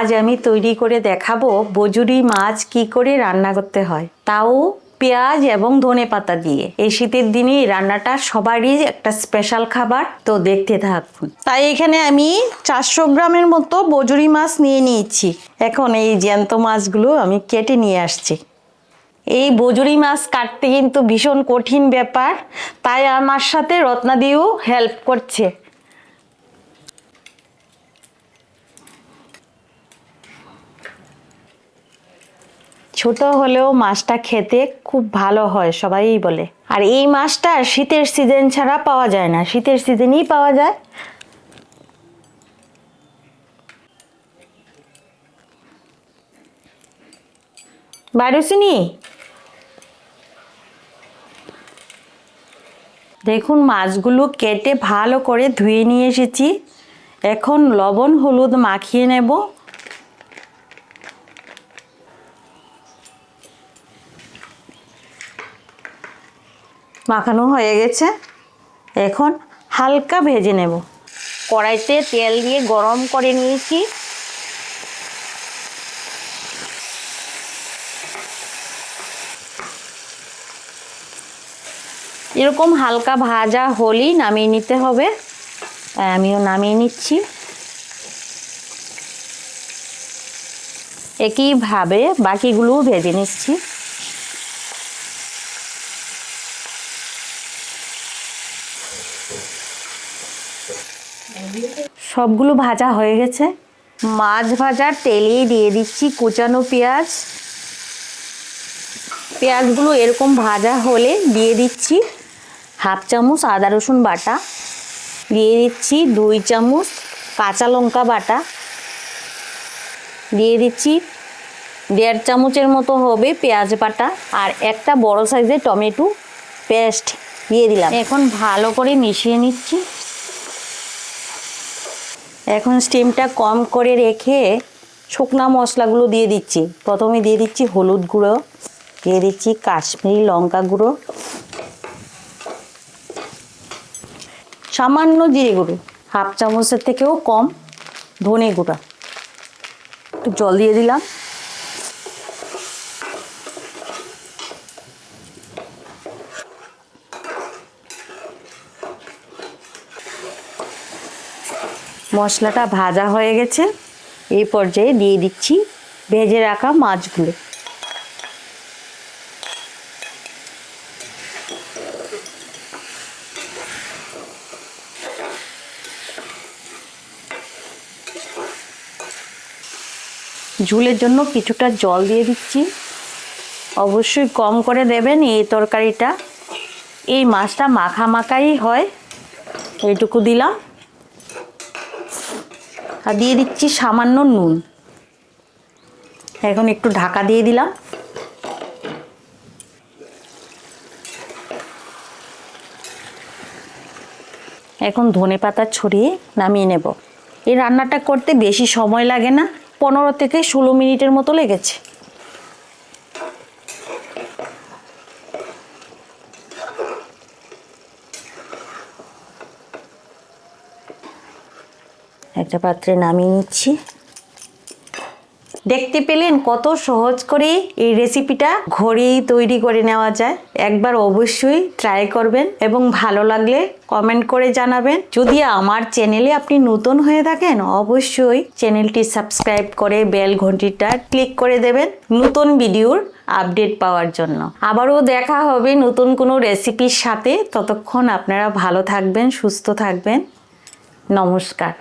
আজ আমি তৈরি করে দেখাবো বজুরি মাছ কি করে রান্না করতে হয়। তাও পেঁয়াজ এবং ধনে পাতা দিয়ে। এই শীতের দিনে রান্নাটা সবারই একটা স্পেশাল খাবার, তো দেখতে থাকুন। তাই এখানে আমি চারশো গ্রামের মতো বজুরি মাছ নিয়ে নিয়েছি। এখন এই জ্যান্ত মাছগুলো আমি কেটে নিয়ে আসছি। এই বজুরি মাছ কাটতে কিন্তু ভীষণ কঠিন ব্যাপার, তাই আমার সাথে রত্নাদিও হেল্প করছে। ছোট হলেও মাছটা খেতে খুব ভালো হয় সবাই বলে। আর এই মাছটা শীতের সিজন ছাড়া পাওয়া যায় না, শীতের সিজনেই পাওয়া যায়। বারুসিনি? দেখুন, মাছগুলো কেটে ভালো করে ধুয়ে নিয়ে এসেছি। এখন লবণ, হলুদ মাখিয়ে নেব। মাখানো হয়ে গেছে। এখন হালকা ভেজে নেব। কড়াইতে তেল দিয়ে গরম করে নিয়েছি। এরকম হালকা ভাজা হলেই নামিয়ে নিতে হবে। তাই আমিও নামিয়ে নিচ্ছি। একইভাবে বাকিগুলোও ভেজে নিচ্ছি। সবগুলো ভাজা হয়ে গেছে। মাছ ভাজার তেলেই দিয়ে দিচ্ছি কুচানো পেঁয়াজ। পেঁয়াজগুলো এরকম ভাজা হলে দিয়ে দিচ্ছি হাফ চামচ আদা রসুন বাটা। দিয়ে দিচ্ছি দুই চামচ কাঁচা লঙ্কা বাটা। দিয়ে দিচ্ছি দেড় চামচের মতো হবে পেঁয়াজ বাটা আর একটা বড় সাইজের টমেটো পেস্ট দিয়ে দিলাম। এখন ভালো করে মিশিয়ে নিচ্ছি। এখন স্টিমটা কম করে রেখে শুকনা মশলাগুলো দিয়ে দিচ্ছি। প্রথমে দিয়ে দিচ্ছি হলুদ গুঁড়ো, দিয়ে দিচ্ছি কাশ্মীরি লঙ্কা গুঁড়ো, সামান্য জিরে গুঁড়ো, হাফ চামচের থেকেও কম ধনে গুঁড়া। একটু জল দিয়ে দিলাম। মশলাটা ভাজা হয়ে গেছে। এই পর্যায়ে দিয়ে দিচ্ছি ভেজে রাখা মাছগুলো। ঝুলের জন্য কিছুটা জল দিয়ে দিচ্ছি। অবশ্যই কম করে দেবেন এই তরকারিটা। এই মাছটা মাখা মাখাই হয়। এইটুকু দিলাম। আর দিয়ে দিচ্ছি সামান্য নুন। এখন একটু ঢাকা দিয়ে দিলাম। এখন ধনে পাতা ছড়িয়ে নামিয়ে নেব। এই রান্নাটা করতে বেশি সময় লাগে না। পনেরো থেকে ষোলো মিনিটের মতো লেগেছে। একটা পাত্রে নামিয়ে নিচ্ছি। দেখতে পেলেন কত সহজ করে এই রেসিপিটা ঘরেই তৈরি করে নেওয়া যায়। একবার অবশ্যই ট্রাই করবেন এবং ভালো লাগলে কমেন্ট করে জানাবেন। যদি আমার চ্যানেলে আপনি নতুন হয়ে থাকেন, অবশ্যই চ্যানেলটি সাবস্ক্রাইব করে বেল ঘন্টিটা ক্লিক করে দেবেন নতুন ভিডিওর আপডেট পাওয়ার জন্য। আবারও দেখা হবে নতুন কোনো রেসিপির সাথে। ততক্ষণ আপনারা ভালো থাকবেন, সুস্থ থাকবেন। নমস্কার।